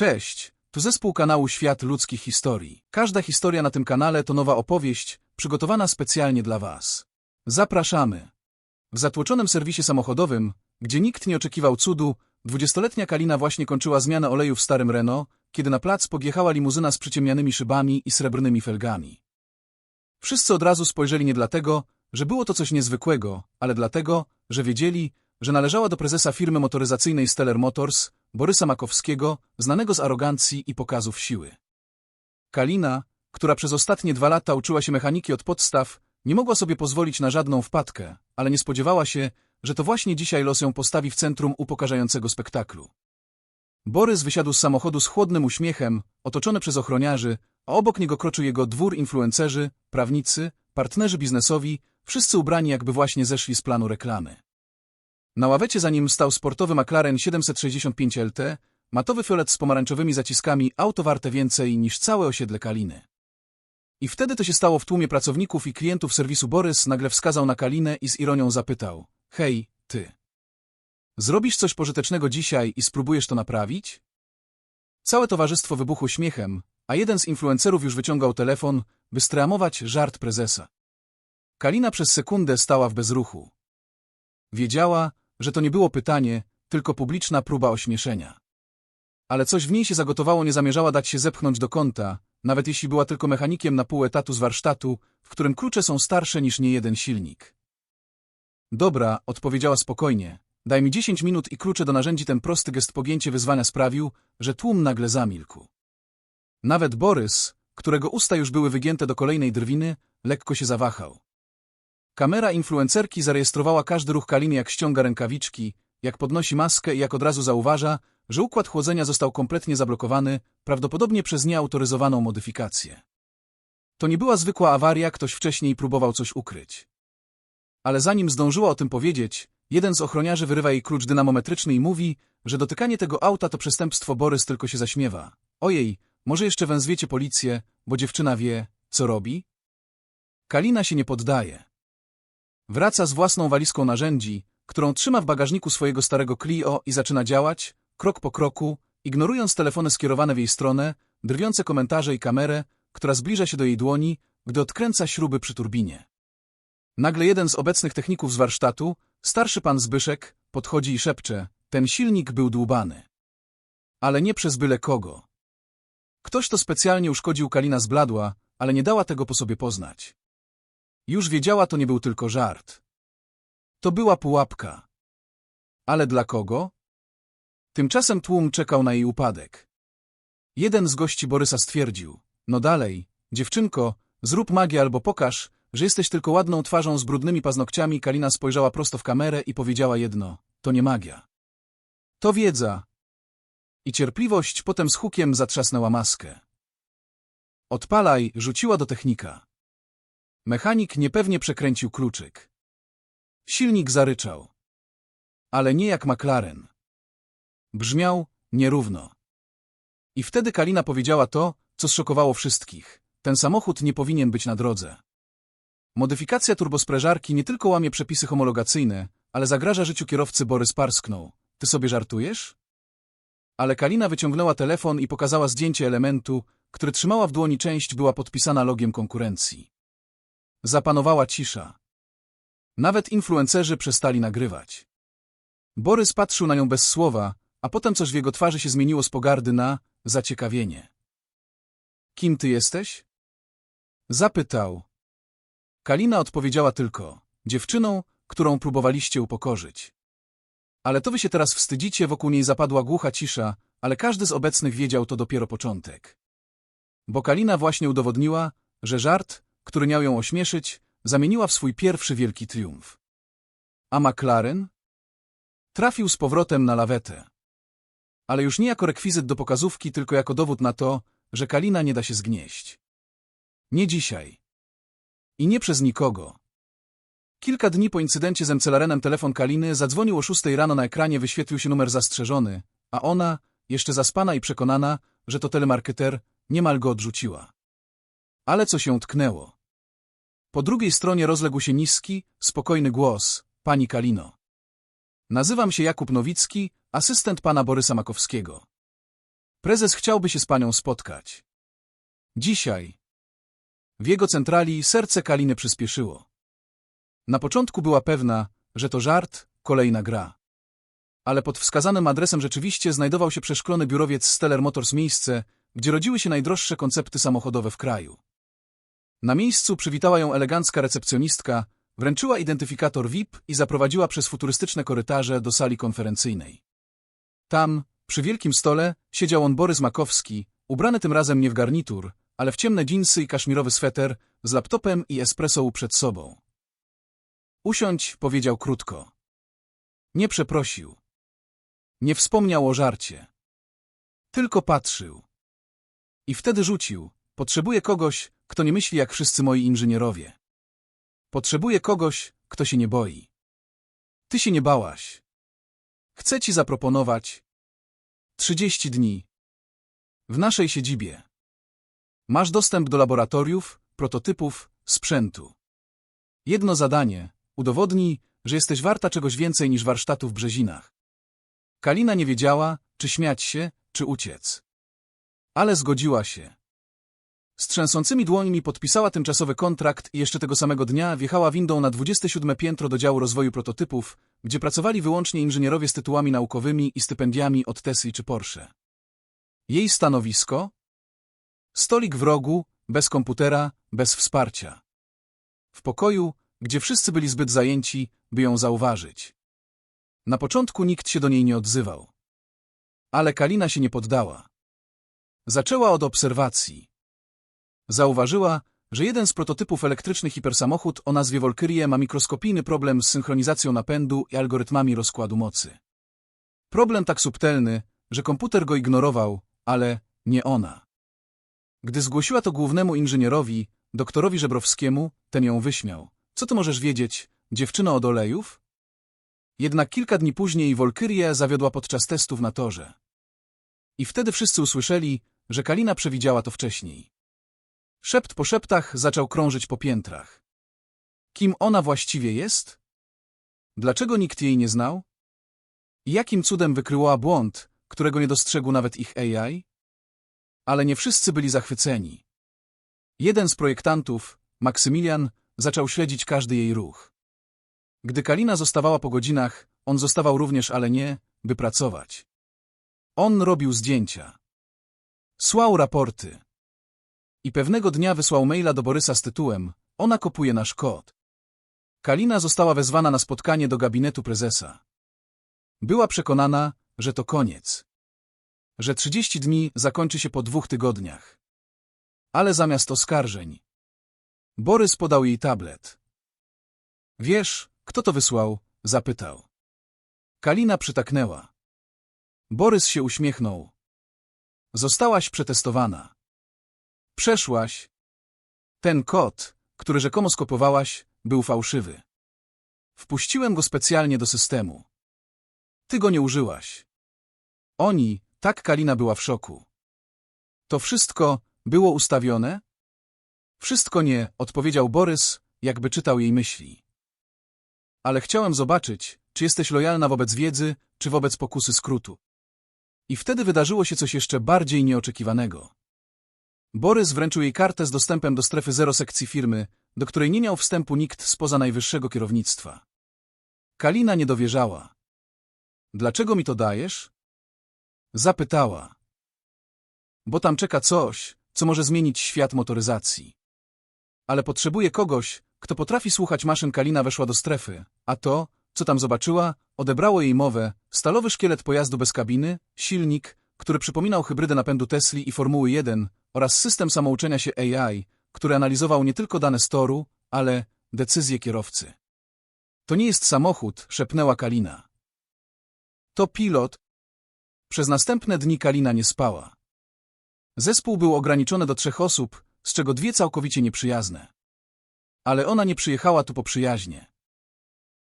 Cześć, tu zespół kanału Świat Ludzkich Historii. Każda historia na tym kanale to nowa opowieść, przygotowana specjalnie dla Was. Zapraszamy! W zatłoczonym serwisie samochodowym, gdzie nikt nie oczekiwał cudu, dwudziestoletnia Kalina właśnie kończyła zmianę oleju w starym Renault, kiedy na plac podjechała limuzyna z przyciemnianymi szybami i srebrnymi felgami. Wszyscy od razu spojrzeli nie dlatego, że było to coś niezwykłego, ale dlatego, że wiedzieli, że należała do prezesa firmy motoryzacyjnej Stellar Motors, Borysa Makowskiego, znanego z arogancji i pokazów siły. Kalina, która przez ostatnie dwa lata uczyła się mechaniki od podstaw, nie mogła sobie pozwolić na żadną wpadkę, ale nie spodziewała się, że to właśnie dzisiaj los ją postawi w centrum upokarzającego spektaklu. Borys wysiadł z samochodu z chłodnym uśmiechem, otoczony przez ochroniarzy, a obok niego kroczył jego dwór influencerzy, prawnicy, partnerzy biznesowi, wszyscy ubrani jakby właśnie zeszli z planu reklamy. Na ławecie za nim stał sportowy McLaren 765 LT, matowy fiolet z pomarańczowymi zaciskami, auto warte więcej niż całe osiedle Kaliny. I wtedy to się stało w tłumie pracowników i klientów serwisu Borys nagle wskazał na Kalinę i z ironią zapytał – Hej, ty. Zrobisz coś pożytecznego dzisiaj i spróbujesz to naprawić? Całe towarzystwo wybuchło śmiechem, a jeden z influencerów już wyciągał telefon, by streamować żart prezesa. Kalina przez sekundę stała w bezruchu. Wiedziała, że to nie było pytanie, tylko publiczna próba ośmieszenia. Ale coś w niej się zagotowało, nie zamierzała dać się zepchnąć do kąta, nawet jeśli była tylko mechanikiem na pół etatu z warsztatu, w którym klucze są starsze niż niejeden silnik. Dobra, odpowiedziała spokojnie. Daj mi dziesięć minut i klucze do narzędzi ten prosty gest pogięcie wyzwania sprawił, że tłum nagle zamilkł. Nawet Borys, którego usta już były wygięte do kolejnej drwiny, lekko się zawahał. Kamera influencerki zarejestrowała każdy ruch Kaliny jak ściąga rękawiczki, jak podnosi maskę i jak od razu zauważa, że układ chłodzenia został kompletnie zablokowany, prawdopodobnie przez nieautoryzowaną modyfikację. To nie była zwykła awaria, ktoś wcześniej próbował coś ukryć. Ale zanim zdążyła o tym powiedzieć, jeden z ochroniarzy wyrywa jej klucz dynamometryczny i mówi, że dotykanie tego auta to przestępstwo Borys tylko się zaśmiewa. Ojej, może jeszcze wezwiecie policję, bo dziewczyna wie, co robi? Kalina się nie poddaje. Wraca z własną walizką narzędzi, którą trzyma w bagażniku swojego starego Clio i zaczyna działać, krok po kroku, ignorując telefony skierowane w jej stronę, drwiące komentarze i kamerę, która zbliża się do jej dłoni, gdy odkręca śruby przy turbinie. Nagle jeden z obecnych techników z warsztatu, starszy pan Zbyszek, podchodzi i szepcze, ten silnik był dłubany. Ale nie przez byle kogo. Ktoś to specjalnie uszkodził Kalina zbladła, ale nie dała tego po sobie poznać. Już wiedziała, to nie był tylko żart. To była pułapka. Ale dla kogo? Tymczasem tłum czekał na jej upadek. Jeden z gości Borysa stwierdził, no dalej, dziewczynko, zrób magię albo pokaż, że jesteś tylko ładną twarzą z brudnymi paznokciami. Kalina spojrzała prosto w kamerę i powiedziała jedno, to nie magia. To wiedza. I cierpliwość potem z hukiem zatrzasnęła maskę. Odpalaj, rzuciła do technika. Mechanik niepewnie przekręcił kluczyk. Silnik zaryczał. Ale nie jak McLaren. Brzmiał nierówno. I wtedy Kalina powiedziała to, co zszokowało wszystkich. Ten samochód nie powinien być na drodze. Modyfikacja turbosprężarki nie tylko łamie przepisy homologacyjne, ale zagraża życiu kierowcy Borys parsknął. Ty sobie żartujesz? Ale Kalina wyciągnęła telefon i pokazała zdjęcie elementu, który trzymała w dłoni część była podpisana logiem konkurencji. Zapanowała cisza. Nawet influencerzy przestali nagrywać. Borys patrzył na nią bez słowa, a potem coś w jego twarzy się zmieniło z pogardy na zaciekawienie. Kim ty jesteś? Zapytał. Kalina odpowiedziała tylko, dziewczyną, którą próbowaliście upokorzyć. Ale to wy się teraz wstydzicie, wokół niej zapadła głucha cisza, ale każdy z obecnych wiedział to dopiero początek. Bo Kalina właśnie udowodniła, że żart, który miał ją ośmieszyć, zamieniła w swój pierwszy wielki triumf. A McLaren? Trafił z powrotem na lawetę. Ale już nie jako rekwizyt do pokazówki, tylko jako dowód na to, że Kalina nie da się zgnieść. Nie dzisiaj. I nie przez nikogo. Kilka dni po incydencie z Emcelarenem telefon Kaliny zadzwonił o szóstej rano na ekranie, wyświetlił się numer zastrzeżony, a ona, jeszcze zaspana i przekonana, że to telemarketer, niemal go odrzuciła. Ale co się tknęło? Po drugiej stronie rozległ się niski, spokojny głos. Pani Kalino. Nazywam się Jakub Nowicki, asystent pana Borysa Makowskiego. Prezes chciałby się z panią spotkać. Dzisiaj. W jego centrali serce Kaliny przyspieszyło. Na początku była pewna, że to żart, kolejna gra. Ale pod wskazanym adresem rzeczywiście znajdował się przeszklony biurowiec Stellar Motors miejsce, gdzie rodziły się najdroższe koncepty samochodowe w kraju. Na miejscu przywitała ją elegancka recepcjonistka, wręczyła identyfikator VIP i zaprowadziła przez futurystyczne korytarze do sali konferencyjnej. Tam, przy wielkim stole, siedział on Borys Makowski, ubrany tym razem nie w garnitur, ale w ciemne dżinsy i kaszmirowy sweter, z laptopem i espresso przed sobą. Usiądź, powiedział krótko. Nie przeprosił. Nie wspomniał o żarcie. Tylko patrzył. I wtedy rzucił. Potrzebuję kogoś, kto nie myśli jak wszyscy moi inżynierowie. Potrzebuję kogoś, kto się nie boi. Ty się nie bałaś. Chcę ci zaproponować trzydzieści dni. W naszej siedzibie. Masz dostęp do laboratoriów, prototypów, sprzętu. Jedno zadanie. Udowodnij, że jesteś warta czegoś więcej niż warsztatu w Brzezinach. Kalina nie wiedziała, czy śmiać się, czy uciec. Ale zgodziła się. Z trzęsącymi dłońmi podpisała tymczasowy kontrakt i jeszcze tego samego dnia wjechała windą na 27 piętro do działu rozwoju prototypów, gdzie pracowali wyłącznie inżynierowie z tytułami naukowymi i stypendiami od Tesla czy Porsche. Jej stanowisko? Stolik w rogu, bez komputera, bez wsparcia. W pokoju, gdzie wszyscy byli zbyt zajęci, by ją zauważyć. Na początku nikt się do niej nie odzywał. Ale Kalina się nie poddała. Zaczęła od obserwacji. Zauważyła, że jeden z prototypów elektryczny hipersamochód o nazwie Volkyrie ma mikroskopijny problem z synchronizacją napędu i algorytmami rozkładu mocy. Problem tak subtelny, że komputer go ignorował, ale nie ona. Gdy zgłosiła to głównemu inżynierowi, doktorowi Żebrowskiemu, ten ją wyśmiał. Co ty możesz wiedzieć, dziewczyno od olejów? Jednak kilka dni później Wolkyrie zawiodła podczas testów na torze. I wtedy wszyscy usłyszeli, że Kalina przewidziała to wcześniej. Szept po szeptach zaczął krążyć po piętrach. Kim ona właściwie jest? Dlaczego nikt jej nie znał? Jakim cudem wykryła błąd, którego nie dostrzegł nawet ich AI? Ale nie wszyscy byli zachwyceni. Jeden z projektantów, Maksymilian, zaczął śledzić każdy jej ruch. Gdy Kalina zostawała po godzinach, on zostawał również, ale nie, by pracować. On robił zdjęcia. Słał raporty. I pewnego dnia wysłał maila do Borysa z tytułem Ona kopuje nasz kod. Kalina została wezwana na spotkanie do gabinetu prezesa. Była przekonana, że to koniec. Że 30 dni zakończy się po dwóch tygodniach. Ale zamiast oskarżeń, Borys podał jej tablet. Wiesz, kto to wysłał? zapytał. Kalina przytaknęła. Borys się uśmiechnął. Zostałaś przetestowana. Przeszłaś. Ten kod, który rzekomo skopowałaś, był fałszywy. Wpuściłem go specjalnie do systemu. Ty go nie użyłaś. Oni, tak Kalina była w szoku. To wszystko było ustawione? Wszystko nie, odpowiedział Borys, jakby czytał jej myśli. Ale chciałem zobaczyć, czy jesteś lojalna wobec wiedzy, czy wobec pokusy skrótu. I wtedy wydarzyło się coś jeszcze bardziej nieoczekiwanego. Borys wręczył jej kartę z dostępem do strefy zero sekcji firmy, do której nie miał wstępu nikt spoza najwyższego kierownictwa. Kalina nie dowierzała. Dlaczego mi to dajesz? Zapytała. Bo tam czeka coś, co może zmienić świat motoryzacji. Ale potrzebuje kogoś, kto potrafi słuchać maszyn. Kalina weszła do strefy, a to, co tam zobaczyła, odebrało jej mowę, stalowy szkielet pojazdu bez kabiny, silnik, który przypominał hybrydę napędu Tesli i Formuły 1 oraz system samouczenia się AI, który analizował nie tylko dane z toru, ale decyzje kierowcy. To nie jest samochód, szepnęła Kalina. To pilot. Przez następne dni Kalina nie spała. Zespół był ograniczony do trzech osób, z czego dwie całkowicie nieprzyjazne. Ale ona nie przyjechała tu po przyjaźnie.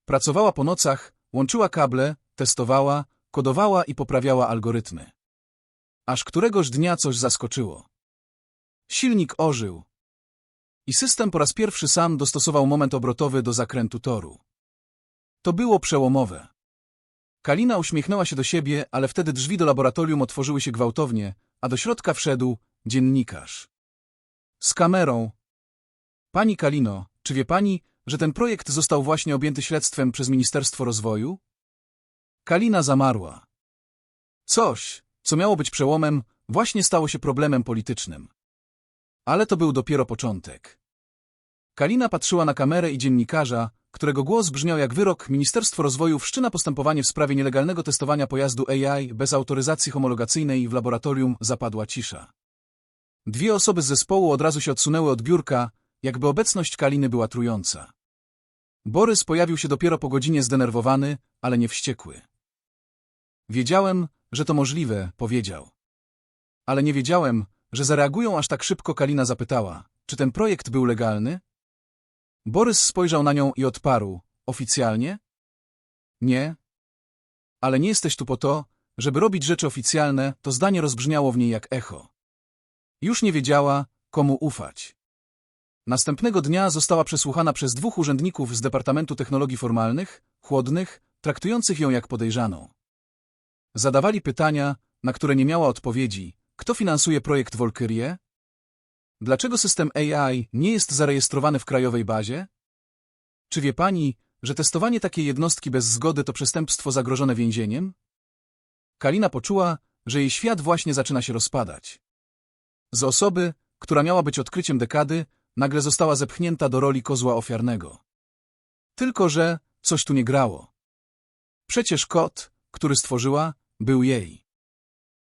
Pracowała po nocach, łączyła kable, testowała, kodowała i poprawiała algorytmy. Aż któregoś dnia coś zaskoczyło. Silnik ożył. I system po raz pierwszy sam dostosował moment obrotowy do zakrętu toru. To było przełomowe. Kalina uśmiechnęła się do siebie, ale wtedy drzwi do laboratorium otworzyły się gwałtownie, a do środka wszedł dziennikarz. Z kamerą. Pani Kalino, czy wie pani, że ten projekt został właśnie objęty śledztwem przez Ministerstwo Rozwoju? Kalina zamarła. Coś, co miało być przełomem, właśnie stało się problemem politycznym. Ale to był dopiero początek. Kalina patrzyła na kamerę i dziennikarza, którego głos brzmiał jak wyrok, Ministerstwo Rozwoju wszczyna postępowanie w sprawie nielegalnego testowania pojazdu AI bez autoryzacji homologacyjnej w laboratorium zapadła cisza. Dwie osoby z zespołu od razu się odsunęły od biurka, jakby obecność Kaliny była trująca. Borys pojawił się dopiero po godzinie zdenerwowany, ale nie wściekły. Wiedziałem, że to możliwe, powiedział. Ale nie wiedziałem, że zareagują aż tak szybko Kalina zapytała, czy ten projekt był legalny? Borys spojrzał na nią i odparł, oficjalnie? Nie. Ale nie jesteś tu po to, żeby robić rzeczy oficjalne, to zdanie rozbrzmiało w niej jak echo. Już nie wiedziała, komu ufać. Następnego dnia została przesłuchana przez dwóch urzędników z Departamentu Technologii Formalnych, chłodnych, traktujących ją jak podejrzaną. Zadawali pytania, na które nie miała odpowiedzi. Kto finansuje projekt Volkyrie? Dlaczego system AI nie jest zarejestrowany w krajowej bazie? Czy wie pani, że testowanie takiej jednostki bez zgody to przestępstwo zagrożone więzieniem? Kalina poczuła, że jej świat właśnie zaczyna się rozpadać. Z osoby, która miała być odkryciem dekady, nagle została zepchnięta do roli kozła ofiarnego. Tylko, że coś tu nie grało. Przecież kod, który stworzyła, był jej.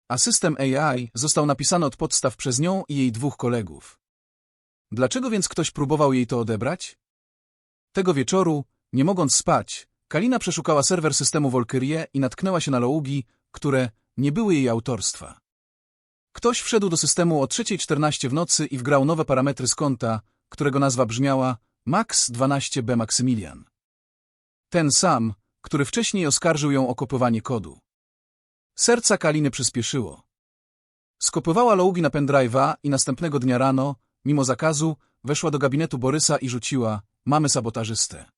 A system AI został napisany od podstaw przez nią i jej dwóch kolegów. Dlaczego więc ktoś próbował jej to odebrać? Tego wieczoru, nie mogąc spać, Kalina przeszukała serwer systemu Volkyrie i natknęła się na loługi, które nie były jej autorstwa. Ktoś wszedł do systemu o 3.14 w nocy i wgrał nowe parametry z konta, którego nazwa brzmiała Max12B Maximilian. Ten sam, który wcześniej oskarżył ją o kopiowanie kodu. Serca Kaliny przyspieszyło. Skopywała logi na pendrive'a i następnego dnia rano, mimo zakazu, weszła do gabinetu Borysa i rzuciła Mamy sabotażystę.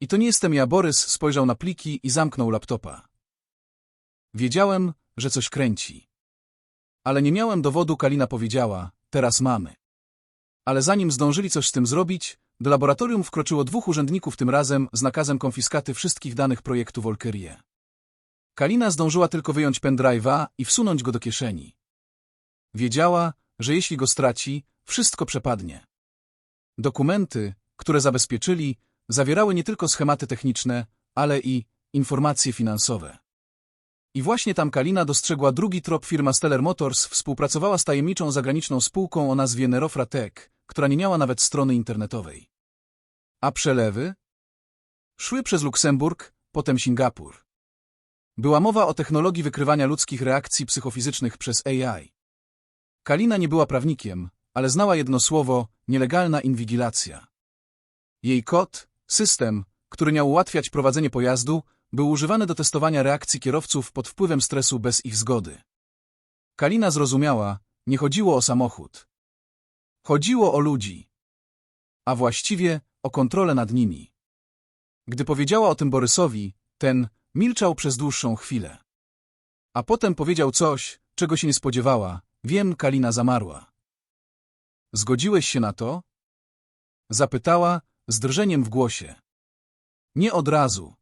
I to nie jestem ja, Borys spojrzał na pliki i zamknął laptopa. Wiedziałem, że coś kręci. Ale nie miałem dowodu, Kalina powiedziała, teraz mamy. Ale zanim zdążyli coś z tym zrobić, do laboratorium wkroczyło dwóch urzędników tym razem z nakazem konfiskaty wszystkich danych projektu Volkyrie. Kalina zdążyła tylko wyjąć pendrive'a i wsunąć go do kieszeni. Wiedziała, że jeśli go straci, wszystko przepadnie. Dokumenty, które zabezpieczyli, zawierały nie tylko schematy techniczne, ale i informacje finansowe. I właśnie tam Kalina dostrzegła drugi trop firma Stellar Motors współpracowała z tajemniczą zagraniczną spółką o nazwie Nerofra Tech, która nie miała nawet strony internetowej. A przelewy? Szły przez Luksemburg, potem Singapur. Była mowa o technologii wykrywania ludzkich reakcji psychofizycznych przez AI. Kalina nie była prawnikiem, ale znała jedno słowo – nielegalna inwigilacja. Jej kod, system, który miał ułatwiać prowadzenie pojazdu, był używany do testowania reakcji kierowców pod wpływem stresu bez ich zgody. Kalina zrozumiała, nie chodziło o samochód. Chodziło o ludzi. A właściwie o kontrolę nad nimi. Gdy powiedziała o tym Borysowi, ten milczał przez dłuższą chwilę. A potem powiedział coś, czego się nie spodziewała. Wiem, Kalina zamarła. Zgodziłeś się na to? Zapytała, z drżeniem w głosie. Nie od razu.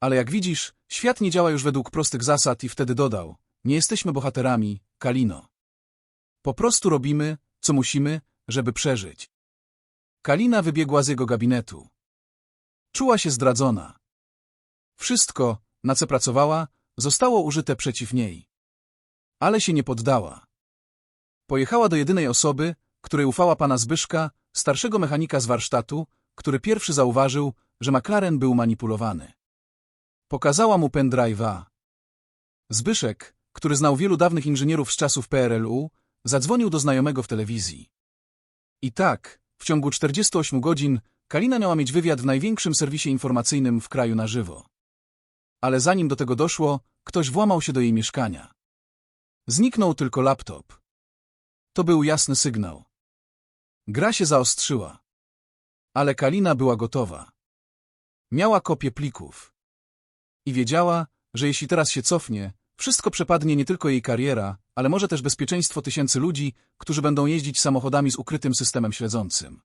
Ale jak widzisz, świat nie działa już według prostych zasad i wtedy dodał, nie jesteśmy bohaterami, Kalino. Po prostu robimy, co musimy, żeby przeżyć. Kalina wybiegła z jego gabinetu. Czuła się zdradzona. Wszystko, na co pracowała, zostało użyte przeciw niej. Ale się nie poddała. Pojechała do jedynej osoby, której ufała pana Zbyszka, starszego mechanika z warsztatu, który pierwszy zauważył, że McLaren był manipulowany. Pokazała mu pendrive'a. Zbyszek, który znał wielu dawnych inżynierów z czasów PRL-u, zadzwonił do znajomego w telewizji. I tak, w ciągu 48 godzin Kalina miała mieć wywiad w największym serwisie informacyjnym w kraju na żywo. Ale zanim do tego doszło, ktoś włamał się do jej mieszkania. Zniknął tylko laptop. To był jasny sygnał. Gra się zaostrzyła. Ale Kalina była gotowa. Miała kopię plików. I wiedziała, że jeśli teraz się cofnie, Wszystko przepadnie nie tylko jej kariera, ale może też bezpieczeństwo tysięcy ludzi, którzy będą jeździć samochodami z ukrytym systemem śledzącym.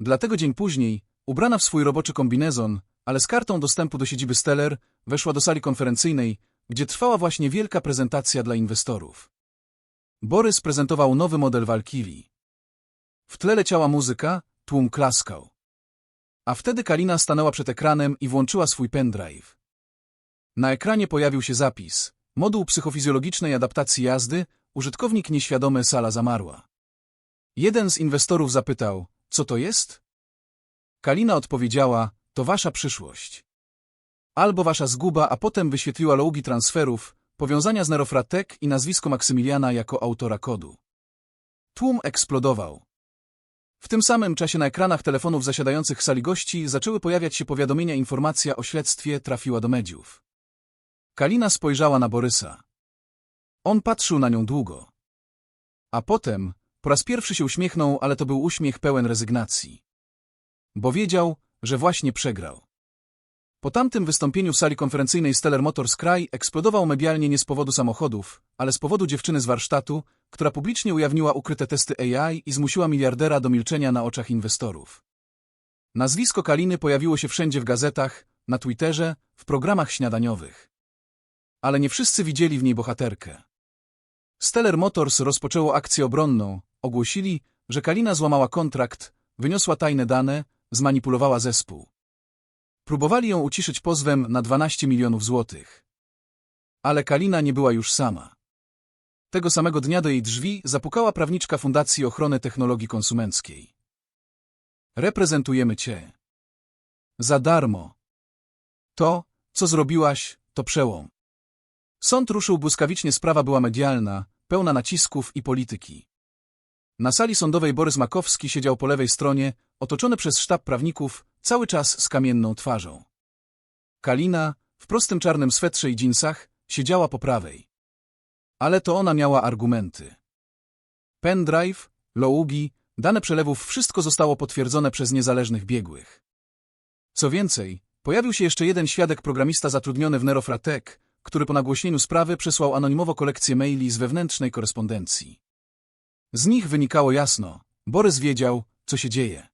Dlatego dzień później, ubrana w swój roboczy kombinezon, ale z kartą dostępu do siedziby Stellar, weszła do sali konferencyjnej, gdzie trwała właśnie wielka prezentacja dla inwestorów. Borys prezentował nowy model Walkirii. W tle leciała muzyka, tłum klaskał. A wtedy Kalina stanęła przed ekranem i włączyła swój pendrive. Na ekranie pojawił się zapis. Moduł psychofizjologicznej adaptacji jazdy, użytkownik nieświadomy sala zamarła. Jeden z inwestorów zapytał, co to jest? Kalina odpowiedziała, to wasza przyszłość. Albo wasza zguba, a potem wyświetliła logi transferów, powiązania z Nerofratek i nazwisko Maksymiliana jako autora kodu. Tłum eksplodował. W tym samym czasie na ekranach telefonów zasiadających w sali gości zaczęły pojawiać się powiadomienia informacja o śledztwie trafiła do mediów. Kalina spojrzała na Borysa. On patrzył na nią długo. A potem, po raz pierwszy się uśmiechnął, ale to był uśmiech pełen rezygnacji. Bo wiedział, że właśnie przegrał. Po tamtym wystąpieniu w sali konferencyjnej Stellar Motors kraj eksplodował medialnie nie z powodu samochodów, ale z powodu dziewczyny z warsztatu, która publicznie ujawniła ukryte testy AI i zmusiła miliardera do milczenia na oczach inwestorów. Nazwisko Kaliny pojawiło się wszędzie w gazetach, na Twitterze, w programach śniadaniowych. Ale nie wszyscy widzieli w niej bohaterkę. Stellar Motors rozpoczęło akcję obronną, ogłosili, że Kalina złamała kontrakt, wyniosła tajne dane, zmanipulowała zespół. Próbowali ją uciszyć pozwem na 12 milionów złotych. Ale Kalina nie była już sama. Tego samego dnia do jej drzwi zapukała prawniczka Fundacji Ochrony Technologii Konsumenckiej. Reprezentujemy cię. Za darmo. To, co zrobiłaś, to przełom. Sąd ruszył błyskawicznie, sprawa była medialna, pełna nacisków i polityki. Na sali sądowej Borys Makowski siedział po lewej stronie, otoczony przez sztab prawników, cały czas z kamienną twarzą. Kalina, w prostym czarnym swetrze i dżinsach, siedziała po prawej. Ale to ona miała argumenty. Pendrive, logi, dane przelewów, wszystko zostało potwierdzone przez niezależnych biegłych. Co więcej, pojawił się jeszcze jeden świadek programista zatrudniony w Nerofratek, który po nagłośnieniu sprawy przesłał anonimowo kolekcję maili z wewnętrznej korespondencji. Z nich wynikało jasno, Borys wiedział, co się dzieje.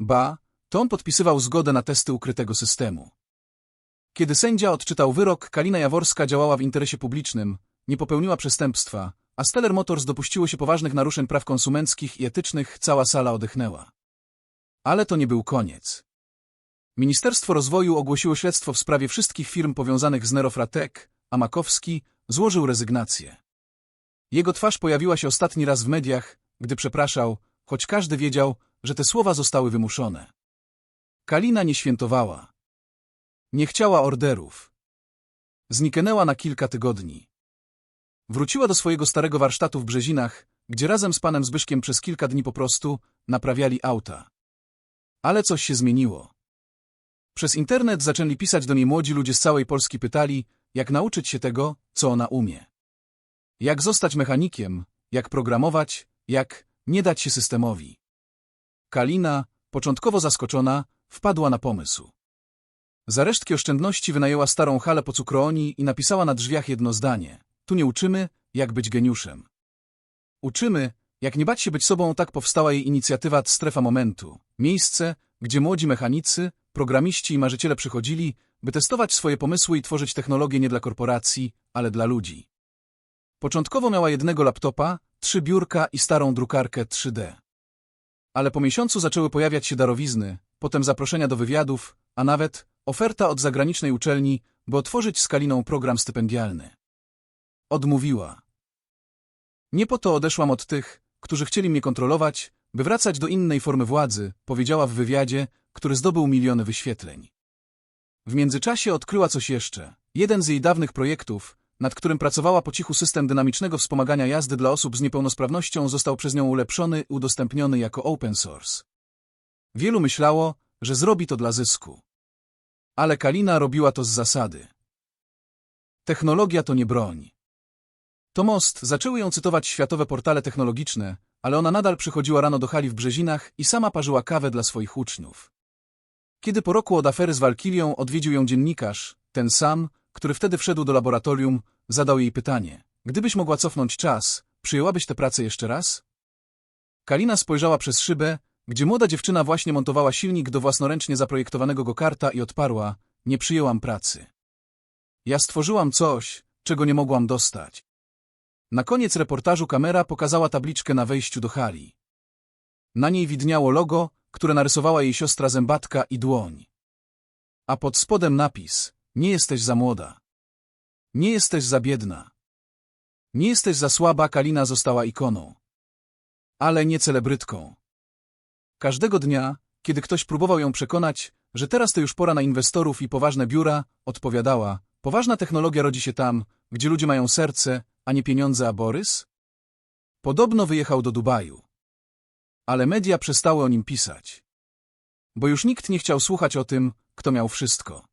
Ba, to on podpisywał zgodę na testy ukrytego systemu. Kiedy sędzia odczytał wyrok, Kalina Jaworska działała w interesie publicznym, nie popełniła przestępstwa, a Stellar Motors dopuściło się poważnych naruszeń praw konsumenckich i etycznych, cała sala odetchnęła. Ale to nie był koniec. Ministerstwo Rozwoju ogłosiło śledztwo w sprawie wszystkich firm powiązanych z Nerofratek, a Makowski złożył rezygnację. Jego twarz pojawiła się ostatni raz w mediach, gdy przepraszał, choć każdy wiedział, że te słowa zostały wymuszone. Kalina nie świętowała. Nie chciała orderów. Zniknęła na kilka tygodni. Wróciła do swojego starego warsztatu w Brzezinach, gdzie razem z panem Zbyszkiem przez kilka dni po prostu naprawiali auta. Ale coś się zmieniło. Przez internet zaczęli pisać do niej młodzi ludzie z całej Polski pytali, jak nauczyć się tego, co ona umie. Jak zostać mechanikiem, jak programować, jak nie dać się systemowi. Kalina, początkowo zaskoczona, wpadła na pomysł. Za resztki oszczędności wynajęła starą halę po cukrooni i napisała na drzwiach jedno zdanie. Tu nie uczymy, jak być geniuszem. Uczymy, jak nie bać się być sobą, tak powstała jej inicjatywa Strefa Momentu. Miejsce, gdzie młodzi mechanicy, programiści i marzyciele przychodzili, by testować swoje pomysły i tworzyć technologię nie dla korporacji, ale dla ludzi. Początkowo miała jednego laptopa, trzy biurka i starą drukarkę 3D. Ale po miesiącu zaczęły pojawiać się darowizny, potem zaproszenia do wywiadów, a nawet oferta od zagranicznej uczelni, by otworzyć z Kaliną program stypendialny. Odmówiła. Nie po to odeszłam od tych, którzy chcieli mnie kontrolować, by wracać do innej formy władzy, powiedziała w wywiadzie, który zdobył miliony wyświetleń. W międzyczasie odkryła coś jeszcze. Jeden z jej dawnych projektów, nad którym pracowała po cichu system dynamicznego wspomagania jazdy dla osób z niepełnosprawnością został przez nią ulepszony i udostępniony jako open source. Wielu myślało, że zrobi to dla zysku. Ale Kalina robiła to z zasady. Technologia to nie broń. To most, zaczęły ją cytować światowe portale technologiczne, ale ona nadal przychodziła rano do hali w Brzezinach i sama parzyła kawę dla swoich uczniów. Kiedy po roku od afery z Walkilią odwiedził ją dziennikarz, ten sam, który wtedy wszedł do laboratorium, zadał jej pytanie. Gdybyś mogła cofnąć czas, przyjęłabyś tę pracę jeszcze raz? Kalina spojrzała przez szybę, gdzie młoda dziewczyna właśnie montowała silnik do własnoręcznie zaprojektowanego go-karta i odparła, nie przyjęłam pracy. Ja stworzyłam coś, czego nie mogłam dostać. Na koniec reportażu kamera pokazała tabliczkę na wejściu do hali. Na niej widniało logo, które narysowała jej siostra zębatka i dłoń. A pod spodem napis, nie jesteś za młoda. Nie jesteś za biedna. Nie jesteś za słaba, Kalina została ikoną. Ale nie celebrytką. Każdego dnia, kiedy ktoś próbował ją przekonać, że teraz to już pora na inwestorów i poważne biura, odpowiadała, poważna technologia rodzi się tam, gdzie ludzie mają serce, a nie pieniądze, a Borys? Podobno wyjechał do Dubaju. Ale media przestały o nim pisać. Bo już nikt nie chciał słuchać o tym, kto miał wszystko.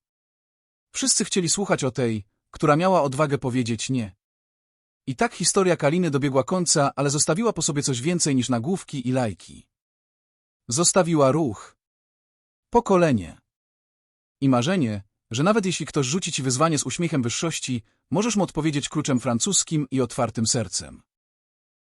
Wszyscy chcieli słuchać o tej, która miała odwagę powiedzieć nie. I tak historia Kaliny dobiegła końca, ale zostawiła po sobie coś więcej niż nagłówki i lajki. Zostawiła ruch. Pokolenie. I marzenie, że nawet jeśli ktoś rzuci ci wyzwanie z uśmiechem wyższości, możesz mu odpowiedzieć kluczem francuskim i otwartym sercem.